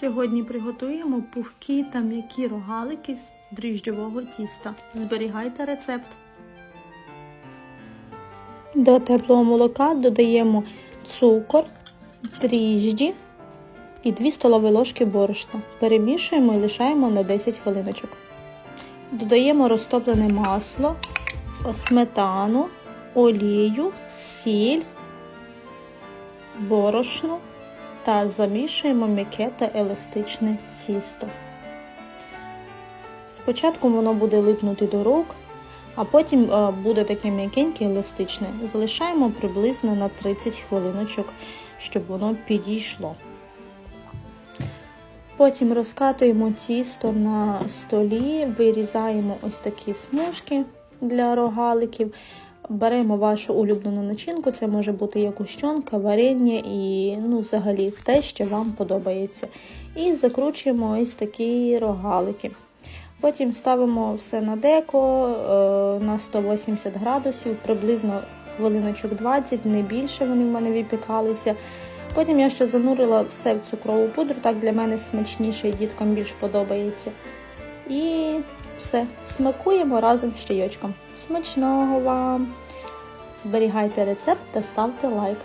Сьогодні приготуємо пухкі та м'які рогалики з дріжджового тіста. Зберігайте рецепт. До теплого молока додаємо цукор, дріжджі і 2 столові ложки борошна. Перемішуємо і лишаємо на 10 хвилиночок. Додаємо розтоплене масло, сметану, олію, сіль, борошно та замішуємо м'яке та еластичне тісто. Спочатку воно буде липнути до рук, а потім е, буде таке м'якеньке еластичне. Залишаємо приблизно на 30 хвилиночок, щоб воно підійшло. Потім розкатуємо тісто на столі, вирізаємо ось такі смужки для рогаликів. Беремо вашу улюблену начинку, це може бути як гущонка, варення і ну, взагалі те, що вам подобається. І закручуємо ось такі рогалики. Потім ставимо все на деко е, на 180 градусів, приблизно хвилиночок 20, не більше вони в мене випікалися. Потім я ще занурила все в цукрову пудру, так для мене смачніше і діткам більш подобається. І все, смакуємо разом з чайочком. Смачного вам! Зберігайте рецепт та ставте лайк.